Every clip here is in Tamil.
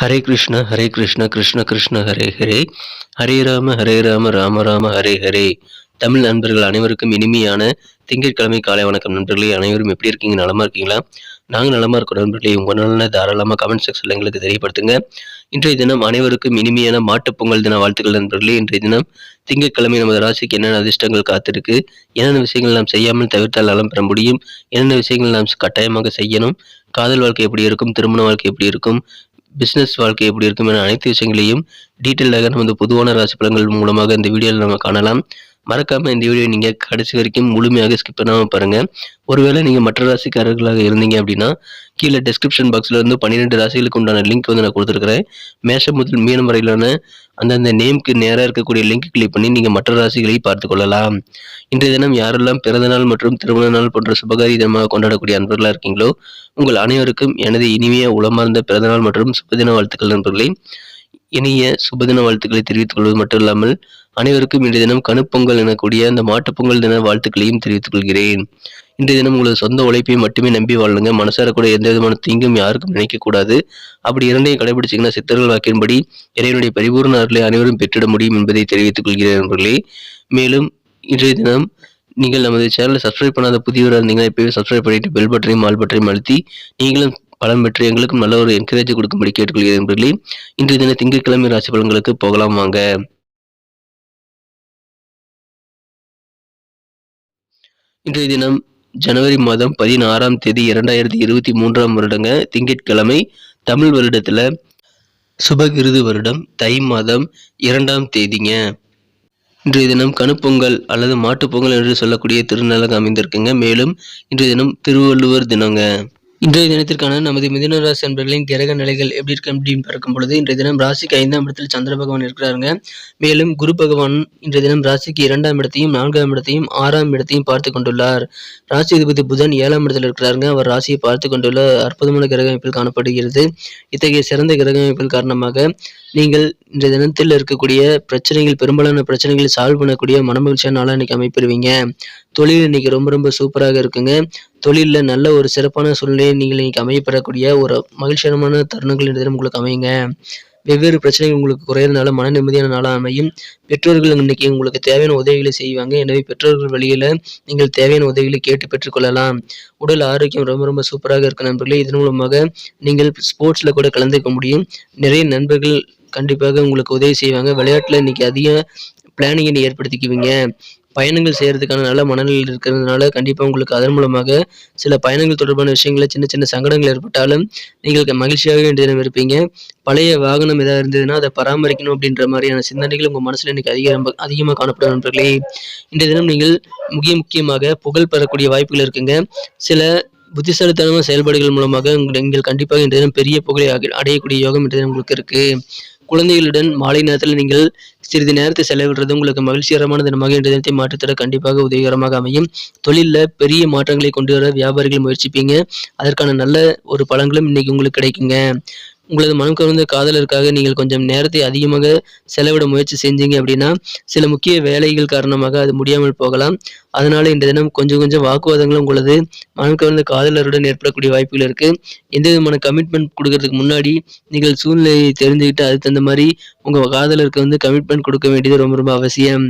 ஹரே கிருஷ்ண ஹரே கிருஷ்ண கிருஷ்ண கிருஷ்ண ஹரே ஹரே. ஹரே ராம ஹரே ராம ராம ராம ஹரே ஹரே. தமிழ் நண்பர்கள் அனைவருக்கும் இனிமையான திங்கட்கிழமை காலை வணக்கம் நண்பர்களே. அனைவரும் எப்படி இருக்கீங்க? நலமா இருக்கீங்களா? நாங்கள் நலமா இருக்கோம் நண்பர்களே. உங்கள் நலனை தாராளமாக கமெண்ட் செக்ஷனில் எங்களுக்கு தெரியப்படுத்துங்க. இன்றைய தினம் அனைவருக்கும் இனிமையான மாட்டுப் பொங்கல் தின வாழ்த்துக்கள் நண்பர்களே. இன்றைய தினம் திங்கட்கிழமை நமது ராசிக்கு என்னென்ன அதிர்ஷ்டங்கள் காத்திருக்கு? என்னென்ன விஷயங்கள் நாம் செய்யாமல் தவிர்த்தால் நலம் பெற முடியும்? என்னென்ன விஷயங்கள் நாம் கட்டாயமாக செய்யணும்? காதல் வாழ்க்கை எப்படி இருக்கும்? திருமண வாழ்க்கை எப்படி இருக்கும்? பிஸ்னஸ் வாழ்க்கை எப்படி இருக்கும் என அனைத்து விஷயங்களையும் டீட்டெயிலாக நமது பொதுவான ராசி பலன்கள் மூலமாக இந்த வீடியோவில் நம்ம காணலாம். மறக்காமல் இந்த வீடியோ நீங்கள் கடைசி வரைக்கும் முழுமையாக ஸ்கிப் பண்ணாமல் பாருங்கள் ஒருவேளை நீங்கள் மற்ற ராசிக்காரர்களாக இருந்தீங்க அப்படின்னா கீழே டிஸ்கிரிப்ஷன் பாக்ஸ்ல இருந்து பன்னிரெண்டு ராசிகளுக்கு உண்டான லிங்க் வந்து நான் கொடுத்துருக்குறேன். மேஷம் முதல் மீனம் வரையிலான அந்தந்த நேம்க்கு நேராக இருக்கக்கூடிய லிங்க் கிளிக் பண்ணி நீங்கள் மற்ற ராசிகளை பார்த்து கொள்ளலாம். இன்றைய தினம் யாரெல்லாம் பிறந்தநாள் மற்றும் திருமண நாள் போன்ற சுபகாரி தினமாக கொண்டாடக்கூடிய அன்பர்களாக இருக்கீங்களோ உங்கள் அனைவருக்கும் எனது இனிமைய உளமார்ந்த பிறந்தநாள் மற்றும் சுபதின வாழ்த்துக்கள் நண்பர்களே. இனிய சுபதின வாழ்த்துக்களை தெரிவித்துக் கொள்வது மட்டும் இல்லாமல் அனைவருக்கும் இன்றைய தினம் கணுப்பொங்கல் எனக்கூடிய அந்த மாட்டுப்பொங்கல் தின வாழ்த்துக்களையும் தெரிவித்துக் கொள்கிறேன் இன்றைய தினம் உங்களது சொந்த உழைப்பை மட்டுமே நம்பி வாழுங்க. மனசார கூட எந்த விதமான தீங்கும் யாருக்கும் நினைக்கக்கூடாது அப்படி இரண்டையும் கடைபிடிச்சிங்கன்னா சித்தர்கள் வாக்கின்படி இறைவனுடைய பரிபூர்ண அருளை அனைவரும் பெற்றிட முடியும் என்பதை தெரிவித்துக் கொள்கிறேன் நண்பர்களே. மேலும் இன்றைய தினம் நீங்கள் நமது சேனலை சப்ஸ்கிரைப் பண்ணாத புதியவராக இருந்தீங்கன்னா இப்போவே சப்ஸ்கிரைப் பண்ணிட்டு பெல் பட்டனையும் ஆல் பட்டனையும் அழுத்தி நீங்களும் பலன் பெற்று எங்களுக்கும் நல்ல ஒரு என்கரேஜ் கொடுக்கும்படி கேட்டுக்கொள்கிறேன் நண்பர்களே. இன்றைய தின திங்கட்கிழமை ராசி பலன்களுக்கு போகலாம் வாங்க. இன்றைய தினம் ஜனவரி மாதம் பதினாறாம் தேதி இரண்டாயிரத்தி இருபத்தி மூன்றாம் வருடங்க திங்கட்கிழமை தமிழ் வருடத்துல சுபகிருது வருடம் தை மாதம் இரண்டாம் தேதிங்க. இன்றைய தினம் கணுப்பொங்கல் அல்லது மாட்டுப்பொங்கல் என்று சொல்லக்கூடிய திருநலக அமைந்திருக்குங்க. மேலும் இன்றைய தினம் திருவள்ளுவர் தினங்க. இன்றைய தினத்திற்கான நமது மிதுன ராசி அன்பர்களின் கிரக நிலைகள் எப்படி இருக்கு அப்படின்னு பார்க்கும் பொழுது இன்றைய தினம் ராசிக்கு ஐந்தாம் இடத்தில் சந்திர பகவான் இருக்கிறாருங்க. மேலும் குரு பகவான் இன்றைய தினம் ராசிக்கு இரண்டாம் இடத்தையும் நான்காம் இடத்தையும் ஆறாம் இடத்தையும் பார்த்து கொண்டுள்ளார். ராசி அதிபதி புதன் ஏழாம் இடத்தில் இருக்கிறாருங்க. அவர் ராசியை பார்த்து கொண்டுள்ள அற்புதமான கிரக அமைப்பில் காணப்படுகிறது. இத்தகைய சிறந்த கிரக அமைப்பின் காரணமாக நீங்கள் இன்றைய தினத்தில் இருக்கக்கூடிய பிரச்சனைகள் பெரும்பாலான பிரச்சனைகளை சால்வ் பண்ணக்கூடிய மனமகிழ்ச்சியான நாளாக இன்னைக்கு அமைப்பிடுவீங்க. தொழில் இன்னைக்கு ரொம்ப ரொம்ப சூப்பராக இருக்குங்க. தொழிலில் நல்ல ஒரு சிறப்பான சூழ்நிலையை நீங்கள் இன்னைக்கு அமையப்படக்கூடிய ஒரு மகிழ்ச்சியமான தருணங்கள் இந்த தினம் உங்களுக்கு அமையுங்க. வெவ்வேறு பிரச்சனைகள் உங்களுக்கு குறையிறதுனால மன நிம்மதியான நாளாக அமையும். பெற்றோர்கள் இன்னைக்கு உங்களுக்கு தேவையான உதவிகளை செய்வாங்க. எனவே பெற்றோர்கள் வழியில் நீங்கள் தேவையான உதவிகளை கேட்டு பெற்றுக்கொள்ளலாம் உடல் ஆரோக்கியம் ரொம்ப ரொம்ப சூப்பராக இருக்க நண்பர்களே. இதன் மூலமாக நீங்கள் ஸ்போர்ட்ஸில் கூட கலந்துக்க முடியும். நிறைய நண்பர்கள் கண்டிப்பாக உங்களுக்கு உதவி செய்வாங்க. விளையாட்டில் இன்னைக்கு அதிக பிளானிங்கை ஏற்படுத்திக்குவீங்க. பயணங்கள் செய்கிறதுக்கான நல்ல மனநிலையில் இருக்கிறதுனால கண்டிப்பாக உங்களுக்கு அதன் மூலமாக சில பயணங்கள் தொடர்பான விஷயங்களில் சின்ன சின்ன சங்கடங்கள் ஏற்பட்டாலும் நீங்கள் மகிழ்ச்சியாக தினம் இருப்பீங்க. பழைய வாகனம் ஏதாவது இருந்ததுன்னா அதை பராமரிக்கணும் அப்படின்ற மாதிரியான சிந்தனைகள் உங்கள் மனசில் இன்னைக்கு அதிக அதிகமாக காணப்படும் நண்பர்களே. இன்றைய தினம் நீங்கள் முக்கிய முக்கியமாக புகழ் பெறக்கூடிய வாய்ப்புகள் இருக்குங்க. சில புத்திசாலித்தனமான செயல்பாடுகள் மூலமாக நீங்கள் கண்டிப்பாக இன்றைய தினம் பெரிய புகழை அடையக்கூடிய யோகம் இன்றைய உங்களுக்கு இருக்குது குழந்தைகளுடன் மாலை நேரத்தில் நீங்கள் சிறிது நேரத்தை செலவிடுறது உங்களுக்கு மகிழ்ச்சிகரமான தினமாக இன்றைய தினத்தை மாற்றித்தர கண்டிப்பாக உதவிகரமாக அமையும். தொழிலில் பெரிய மாற்றங்களை கொண்டு வர வியாபாரிகள் முயற்சிப்பீங்க. அதற்கான நல்ல ஒரு பலன்களும் இன்னைக்கு உங்களுக்கு கிடைக்குங்க. உங்களது மனம் கவர்ந்த காதலருக்காக நீங்கள் கொஞ்சம் நேரத்தை அதிகமாக செலவிட முயற்சி செஞ்சீங்க அப்படின்னா சில முக்கிய வேலைகள் காரணமாக அது முடியாமல் போகலாம். அதனால இந்த தினம் கொஞ்சம் கொஞ்சம் வாக்குவாதங்களும் உங்களது மனம் கவர்ந்த காதலருடன் ஏற்படக்கூடிய வாய்ப்புகள் இருக்கு. எந்த விதமான கமிட்மெண்ட் கொடுக்கறதுக்கு முன்னாடி நீங்கள் சூழ்நிலையை தெரிஞ்சுக்கிட்டு அதுக்கு தகுந்த மாதிரி உங்க காதலருக்கு வந்து கமிட்மெண்ட் கொடுக்க வேண்டியது ரொம்ப ரொம்ப அவசியம்.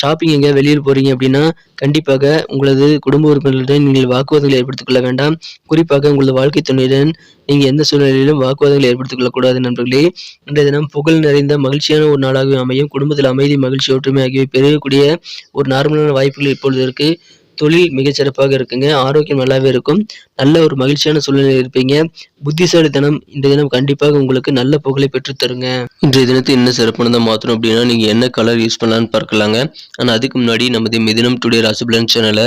ஷாப்பிங் எங்க வெளியில் போறீங்க அப்படின்னா கண்டிப்பாக உங்களது குடும்ப உறுப்பினர்களுடன் நீங்கள் வாக்குவாதங்களை ஏற்படுத்திக் கொள்ள வேண்டாம். குறிப்பாக உங்களது வாழ்க்கை துணையுடன் நீங்க எந்த சூழ்நிலையிலும் வாக்குவாதங்களை ஏற்படுத்திக் கொள்ளக்கூடாது நண்பர்களே. இன்றைய தினம் புகழ் நிறைந்த மகிழ்ச்சியான ஒரு நாளாகவே அமையும். குடும்பத்தில் அமைதி மகிழ்ச்சி ஒற்றுமை ஆகியவை பெருகக்கூடிய ஒரு நார்மலான வாய்ப்புகள் இப்பொழுது இருக்கு. தொழில் மிகச்சிறப்பாக இருக்குங்க. ஆரோக்கியம் நல்லாவே இருக்கும். நல்ல ஒரு மகிழ்ச்சியான சூழ்நிலையில் இருப்பீங்க. புத்திசாலித்தனம் இந்த தினம் கண்டிப்பாக உங்களுக்கு நல்ல புகழை பெற்றுத் தருங்க. இன்றைய தினத்தை என்ன சிறப்பானதாக மாற்றணும் அப்படின்னா நீங்கள் என்ன கலர் யூஸ் பண்ணலான்னு பார்க்கலாங்க. ஆனால் அதுக்கு முன்னாடி நமது மிதினம் டுடே ராசி பிளான் சேனலை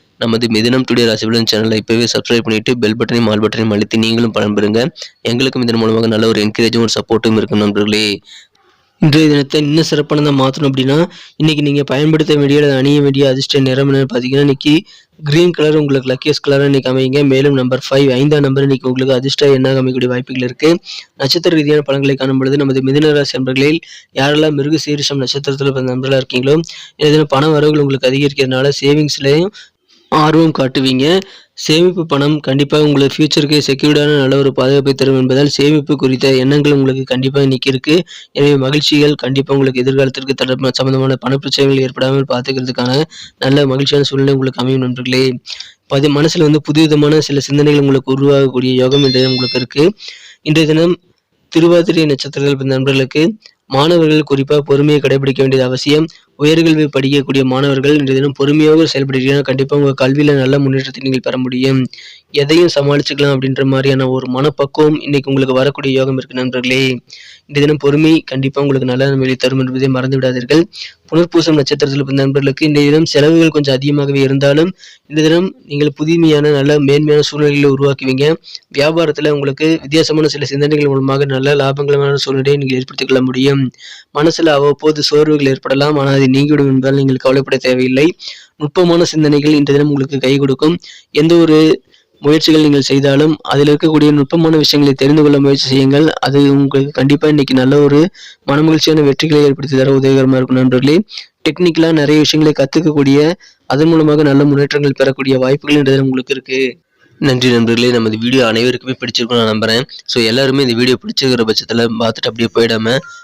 நமது மிதனம் டுடே ராசிபலன் சேனலை இப்போவே சப்ஸ்கிரைப் பண்ணிவிட்டு பெல் பட்டனையும் ஆல் பட்டனையும் அழுத்தி நீங்களும் பயன்பெறுங்க எங்களுக்கும் இதன் மூலமாக நல்ல ஒரு என்கரேஜும் ஒரு சப்போர்ட்டும் இருக்கும் நண்பர்களே. இன்றைய தினத்தை இன்னும் சிறப்பானதாக மாற்றணும் அப்படின்னா இன்றைக்கி நீங்கள் பயன்படுத்த வேண்டிய அணிய வேண்டிய அதிர்ஷ்ட நிறம் என்னன்னு பார்த்தீங்கன்னா இன்றைக்கி க்ரீன் கலர் உங்களுக்கு லக்கியஸ்ட் கலராக இன்றைக்கி அமையுங்க. மேலும் நம்பர் ஃபைவ் ஐந்தாம் நம்பர் இன்றைக்கி உங்களுக்கு அதிர்ஷ்ட எண்ணாக அமைக்கக்கூடிய வாய்ப்புகள் இருக்குது நட்சத்திர ரீதியான பலன்களை காணும் பொழுது நமது மிதனராசி நண்பர்களில் யாரெல்லாம் மிருக சீரிஷம் நட்சத்திரத்தில் பிறந்த நண்பர்களாக இருக்கீங்களோ இதில் பண வரவுகள் உங்களுக்கு அதிகரிக்கிறதுனால சேவிங்ஸ்லேயும் ஆர்வம் காட்டுவீங்க. சேமிப்பு பணம் கண்டிப்பாக உங்களுக்கு ஃபியூச்சருக்கு செக்யூர்டான நல்ல ஒரு பாதுகாப்பை தரும் என்பதால் சேமிப்பு குறித்த எண்ணங்கள் உங்களுக்கு கண்டிப்பாக நிற்கிருக்கு எனவே மகிழ்ச்சிகள் கண்டிப்பாக உங்களுக்கு எதிர்காலத்திற்கு தர சம்பந்தமான பணப்பிரச்சனைகள் ஏற்படாமல் பார்த்துக்கிறதுக்கான நல்ல மகிழ்ச்சியான சூழ்நிலை உங்களுக்கு அமையும் நண்பர்களே. பதி மனசில் வந்து புதுவிதமான சில சிந்தனைகள் உங்களுக்கு உருவாகக்கூடிய யோகம் இன்றைய உங்களுக்கு இருக்குது இன்றைய தினம் திருவாதிரை நட்சத்திரங்கள் நண்பர்களுக்கு மாணவர்கள் குறிப்பாக பொறுமையை கடைபிடிக்க வேண்டியது அவசியம். உயர்கல்வி படிக்கக்கூடிய மாணவர்கள் இன்றைய தினம் பொறுமையாக செயல்படுகிறீங்கன்னா கண்டிப்பாக உங்கள் கல்வியில் நல்ல முன்னேற்றத்தை நீங்கள் பெற முடியும். எதையும் சமாளிச்சுக்கலாம் அப்படின்ற மாதிரியான ஒரு மனப்பக்குவம் இன்னைக்கு உங்களுக்கு வரக்கூடிய யோகம் இருக்கு நண்பர்களே. இந்த தினம் பொறுமை கண்டிப்பாக உங்களுக்கு நல்ல நன்மையை தரும் என்பதை மறந்து விடாதீர்கள். புனர்பூசம் நட்சத்திரத்தில் பிறந்த நண்பர்களுக்கு இந்த தினம் செலவுகள் கொஞ்சம் அதிகமாகவே இருந்தாலும் இந்த தினம் நீங்கள் புதுமையான நல்ல மேன்மையான சூழ்நிலைகளை உருவாக்குவீங்க. வியாபாரத்தில் உங்களுக்கு வித்தியாசமான சில சிந்தனைகள் மூலமாக நல்ல லாபங்கரமான சூழ்நிலையை நீங்கள் ஏற்படுத்திக் கொள்ள முடியும். மனசில் அவ்வப்போது சோர்வுகள் ஏற்படலாம். ஆனால் அது நீங்கிவிடும் என்பதால் நீங்கள் கவலைப்பட தேவையில்லை. நுட்பமான சிந்தனைகள் இன்றைய தினம் உங்களுக்கு கை கொடுக்கும். எந்த ஒரு முயற்சிகள் நீங்கள் செய்தாலும் அதில் இருக்கக்கூடிய நுட்பமான விஷயங்களை தெரிந்து கொள்ள முயற்சி செய்யுங்கள். அது உங்களுக்கு கண்டிப்பாக இன்னைக்கு நல்ல ஒரு மனமகிழ்ச்சியான வெற்றிகளை ஏற்படுத்தி தர உதவிகரமாக இருக்கும் நண்பர்களே. டெக்னிக்கலாக நிறைய விஷயங்களை கற்றுக்கக்கூடிய அதன் மூலமாக நல்ல முன்னேற்றங்கள் பெறக்கூடிய வாய்ப்புகள் இன்றைய உங்களுக்கு இருக்குது நன்றி நண்பர்களே. நமது வீடியோ அனைவருக்குமே பிடிச்சிருக்கும் நான் நம்புறேன். ஸோ எல்லாருமே இந்த வீடியோ பிடிச்சிருக்கிற பட்சத்தில் பார்த்துட்டு அப்படியே போயிடாம